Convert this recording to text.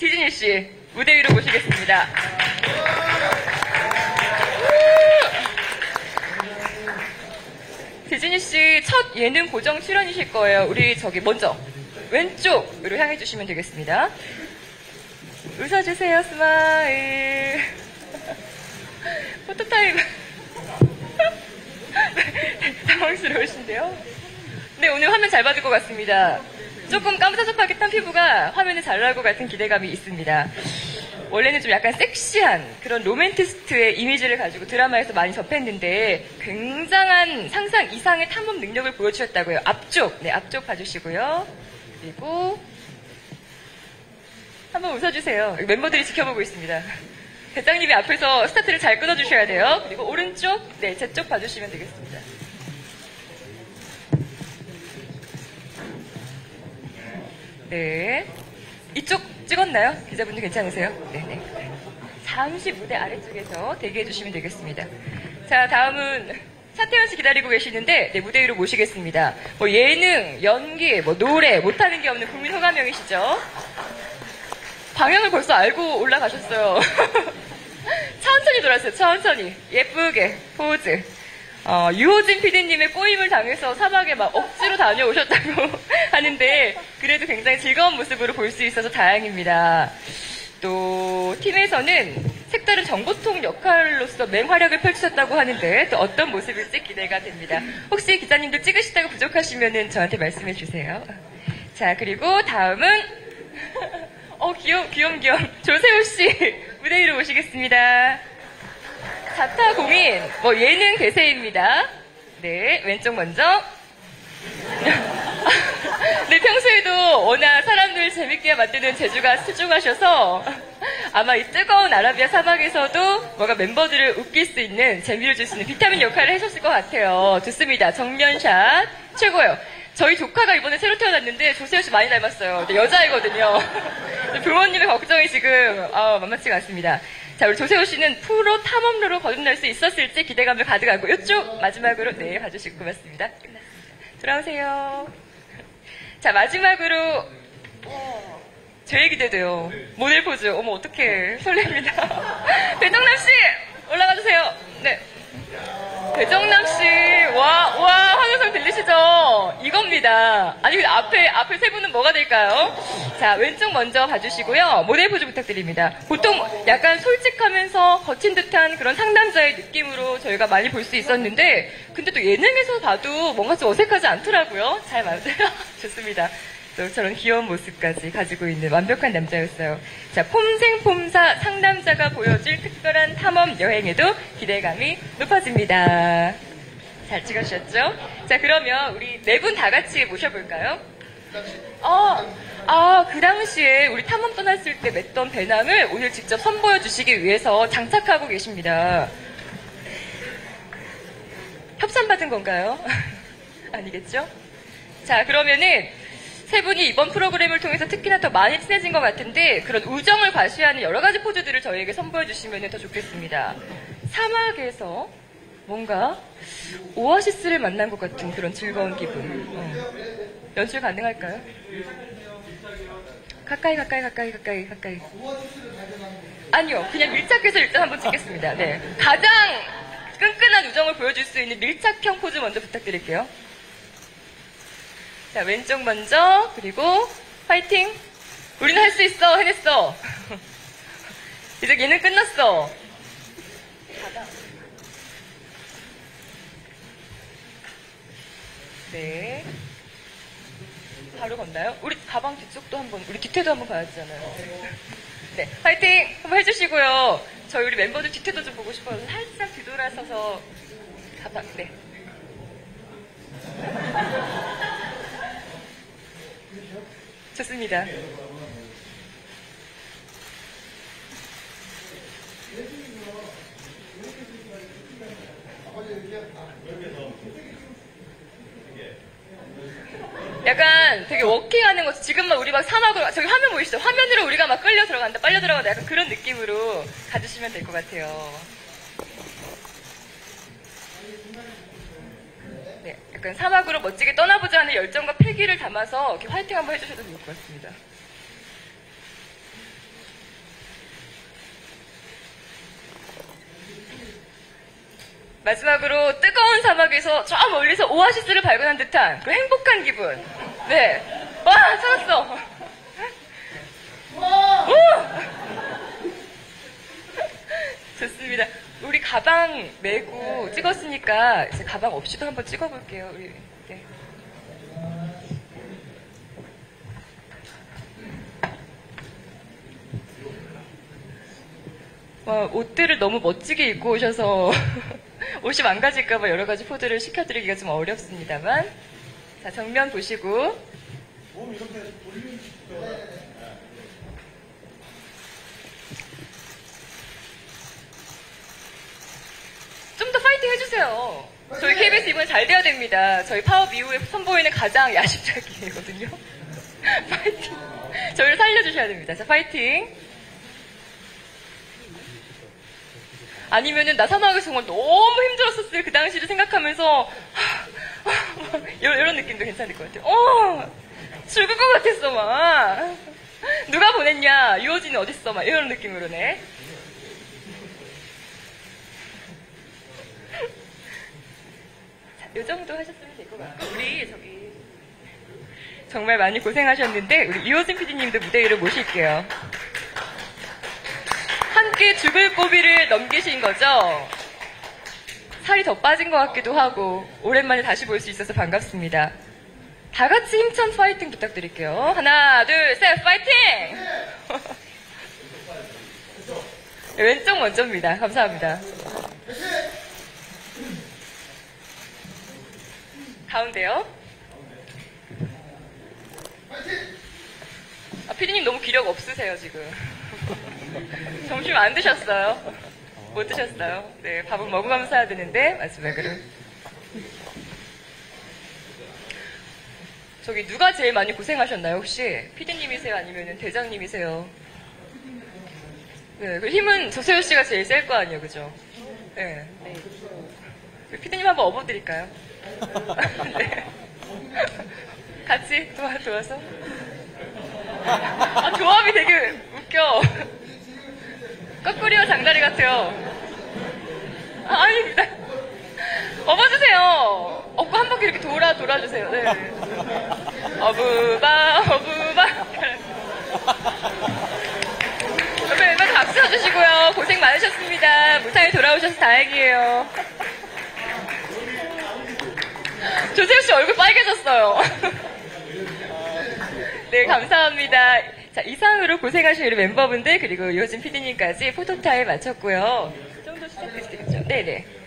지진희 씨 무대 위로 모시겠습니다. 지진희 씨첫 예능 고정 출연이실 거예요. 우리 저기 먼저 왼쪽으로 향해 주시면 되겠습니다. 웃어주세요, 스마일. 포토타임. 당황스러우신데요? 네, 오늘 화면 잘 받을 것 같습니다. 조금 깜짝깜짝하게 탄 피부가 화면에 잘 나올 것 같은 기대감이 있습니다. 원래는 좀 약간 섹시한 그런 로맨티스트의 이미지를 가지고 드라마에서 많이 접했는데 굉장한 상상 이상의 탐험 능력을 보여주셨다고요. 앞쪽, 네, 앞쪽 봐주시고요. 그리고 한번 웃어주세요. 멤버들이 지켜보고 있습니다. 대장님이 앞에서 스타트를 잘 끊어주셔야 돼요. 그리고 오른쪽, 네, 제 쪽 봐주시면 되겠습니다. 네. 이쪽 찍었나요? 기자분들 괜찮으세요? 네네. 잠시 무대 아래쪽에서 대기해 주시면 되겠습니다. 자, 다음은 차태현 씨 기다리고 계시는데, 네, 무대 위로 모시겠습니다. 뭐 예능, 연기, 뭐 노래, 못하는 게 없는 국민 호감형이시죠? 방향을 벌써 알고 올라가셨어요. 천천히 돌았어요, 천천히. 예쁘게, 포즈. 어, 유호진 PD님의 꼬임을 당해서 사막에 막 억지로 다녀오셨다고 하는데 그래도 굉장히 즐거운 모습으로 볼 수 있어서 다행입니다. 또 팀에서는 색다른 정보통 역할로서 맹활약을 펼치셨다고 하는데 또 어떤 모습일지 기대가 됩니다. 혹시 기자님들 찍으시다가 부족하시면 저한테 말씀해 주세요. 자 그리고 다음은 어 귀염 귀염 귀염 조세호 씨 무대 위로 모시겠습니다. 자타 공인, 뭐 예능 대세입니다. 네, 왼쪽 먼저. 네, 평소에도 워낙 사람들 재밌게 만드는 재주가 수중하셔서 아마 이 뜨거운 아라비아 사막에서도 뭔가 멤버들을 웃길 수 있는 재미를 줄 수 있는 비타민 역할을 해줬을 것 같아요. 좋습니다. 정면샷 최고요. 저희 조카가 이번에 새로 태어났는데 조세호 씨 많이 닮았어요. 근데 여자이거든요. 부모님의 걱정이 지금 아, 만만치가 않습니다. 자, 우리 조세호 씨는 프로 탐험로로 거듭날 수 있었을지 기대감을 가득하고 이쪽 마지막으로 네 봐주시고 고맙습니다. 끝났습니다. 돌아오세요. 자, 마지막으로 어, 제일 기대돼요. 모델 포즈. 어머 어떡해 설렙니다. 배정남 씨 올라가 주세요. 네. 배정남 씨, 와, 와, 환호성 들리시죠? 이겁니다. 아니, 앞에, 앞에 세 분은 뭐가 될까요? 자, 왼쪽 먼저 봐주시고요. 모델 포즈 부탁드립니다. 보통 약간 솔직하면서 거친 듯한 그런 상남자의 느낌으로 저희가 많이 볼 수 있었는데, 근데 또 예능에서 봐도 뭔가 좀 어색하지 않더라고요. 잘 맞아요. 좋습니다. 또 저런 귀여운 모습까지 가지고 있는 완벽한 남자였어요. 자, 폼생폼사 상남자가 보여줄 특별한 탐험 여행에도 기대감이 높아집니다. 잘 찍으셨죠? 자, 그러면 우리 네 분 다 같이 모셔볼까요? 아, 아, 그 당시에 우리 탐험 떠났을 때 맸던 배낭을 오늘 직접 선보여 주시기 위해서 장착하고 계십니다. 협찬받은 건가요? 아니겠죠? 자, 그러면은 세 분이 이번 프로그램을 통해서 특히나 더 많이 친해진 것 같은데 그런 우정을 과시하는 여러 가지 포즈들을 저희에게 선보여 주시면 더 좋겠습니다. 사막에서 뭔가 오아시스를 만난 것 같은 그런 즐거운 기분. 어. 연출 가능할까요? 가까이 가까이 가까이 가까이 가까이. 아니요, 그냥 밀착해서 일단 한번 찍겠습니다. 네, 가장 끈끈한 우정을 보여줄 수 있는 밀착형 포즈 먼저 부탁드릴게요. 자, 왼쪽 먼저, 그리고, 파이팅! 우리는 할 수 있어! 해냈어! 이제 얘는 끝났어! 네. 바로 건나요? 우리 가방 뒤쪽도 한번, 우리 뒤태도 한번 봐야 되잖아요. 네, 파이팅! 한번 해주시고요. 저희 우리 멤버들 뒤태도 좀 보고 싶어서 살짝 뒤돌아서서 가방, 네. 좋습니다. 약간 되게 워킹하는 것 지금 막 우리 막 사막으로 저기 화면 보이시죠? 화면으로 우리가 막 끌려 들어간다, 빨려 들어간다 약간 그런 느낌으로 가주시면 될 것 같아요. 네, 약간 사막으로 멋지게 떠나보자는 열정과 패기를 담아서 이렇게 화이팅 한번 해주셔도 좋을 것 같습니다. 마지막으로 뜨거운 사막에서 저 멀리서 오아시스를 발견한 듯한 그 행복한 기분. 네. 와, 찾았어. 오! 좋습니다. 우리 가방 메고 찍었으니까 이제 가방 없이도 한번 찍어볼게요. 우리. 네. 어, 옷들을 너무 멋지게 입고 오셔서 옷이 망가질까봐 여러 가지 포즈를 시켜드리기가 좀 어렵습니다만. 자, 정면 보시고. 좀더 파이팅 해주세요. 저희 KBS 이번 잘 돼야 됩니다. 저희 파업 이후에 선보이는 가장 야심작이거든요. 파이팅. 저희를 살려주셔야 됩니다. 자, 파이팅. 아니면은 나 사막에서 정말 너무 힘들었었을 그 당시를 생각하면서 이런, 이런 느낌도 괜찮을 것 같아요. 어, 죽을 것 같았어 막. 누가 보냈냐? 유호진이 어딨어? 막 이런 느낌으로네. 자, 요 정도 하셨으면 될 것 같고 우리 저기 정말 많이 고생하셨는데 우리 이호진 PD님도 무대 위로 모실게요. 함께 죽을 고비를 넘기신 거죠? 살이 더 빠진 것 같기도 하고 오랜만에 다시 볼 수 있어서 반갑습니다. 다 같이 힘찬 파이팅 부탁드릴게요. 하나, 둘, 셋, 파이팅! 네, 왼쪽 먼저입니다. 감사합니다. 가운데요. 아, 피디님 너무 기력 없으세요, 지금. 점심 안 드셨어요? 못 드셨어요? 네, 밥은 먹으면서 해야 되는데, 마지막으로. 저기 누가 제일 많이 고생하셨나요, 혹시? 피디님이세요? 아니면 대장님이세요? 네, 그 힘은 조세호 씨가 제일 셀 거 아니에요, 그죠? 네. 그 피디님 한번 업어드릴까요? 네. 같이 도와, 도와서? 아, 조합이 되게 웃겨. 거꾸리와 장다리 같아요. 아, 아닙니다. 업어주세요. 업고 한 바퀴 이렇게 돌아, 돌아주세요. 네. 어부바, 어부바. 여러분, 멤버 박수 쳐주시고요. 고생 많으셨습니다. 무사히 돌아오셔서 다행이에요. 조세호 씨 얼굴 빨개졌어요. 네, 감사합니다. 자, 이상으로 고생하신 우리 멤버분들, 그리고 요즘 PD님까지 포토타임 마쳤고요. 이 정도 시작되시겠죠? 네네.